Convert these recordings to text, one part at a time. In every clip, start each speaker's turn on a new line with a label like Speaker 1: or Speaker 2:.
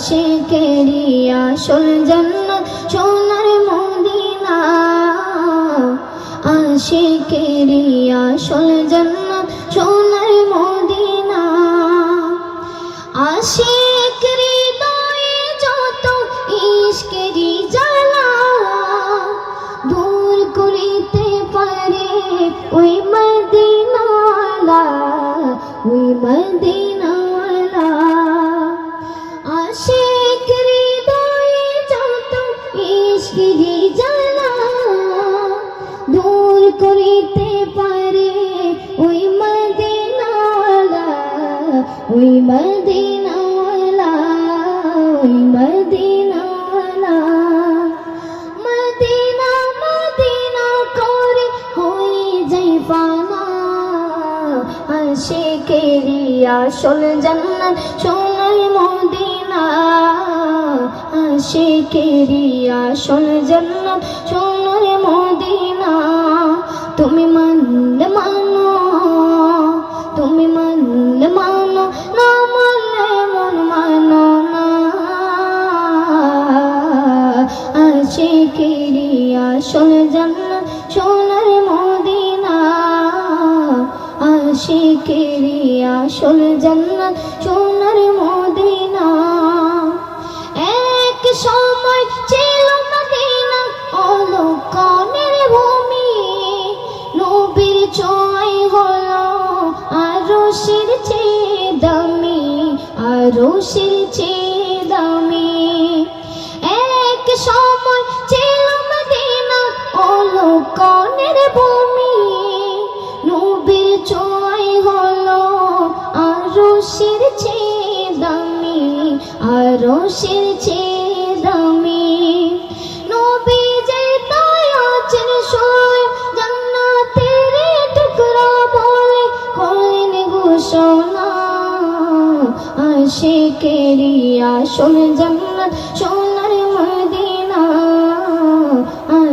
Speaker 1: আশিকেরি আসল জান্নাত সোনার মদিনা। আশিকেরি আসল জান্নাত সোনার মদিনা। আশিক হৃদয়ে যত ইশকেরি জ্বালা, দূর করিতে পারে ওই মদিনাওয়ালা ওই মদিনাওয়ালা। ওই মদিনাওয়ালা ওই মদিনাওয়ালা। মদিনা মদিনা করে হয়ে যাই ফানা আশিকেরি আসল জান্নাত সোনার মদিনা। আশিকেরি আসল জান্নাত সোনার মদিনা। তুমি মানলে মানো, তুমি মানলে মানো। আশিকেরি আসল জান্নাত সোনার মদিনা। আশিকেরি আসল জান্নাত সোনার মদিনা। এক সময় ছিল মদিনা অলকনের ভূমি। নবীর চয় হলো আরও শির চেয়ে দামি আরও শির অলকনের ভূমি, নবীর চয় হলো আরও শির চেয়ে দামি আরও শির চেয়ে দামি। নবী যে তায়াচের সয়, জান্নাতের টুকরা বলে করলেন ঘোষণা। আশিকেরি আসল জান্নাত, সোনার মদিনা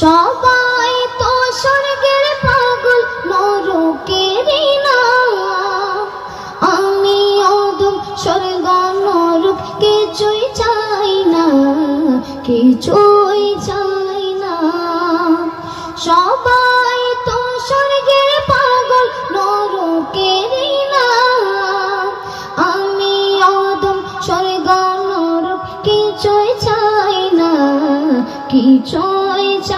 Speaker 1: সবাই তো স্বর্গের পাগল নরকের না আমি অদম স্বর্গ নরক কিছুই চাই না, কিছুই চাই না। সবাই তো স্বর্গের পাগল নরকের না আমি অদম স্বর্গ নরক কিছুই চাই না, কিছুই চাই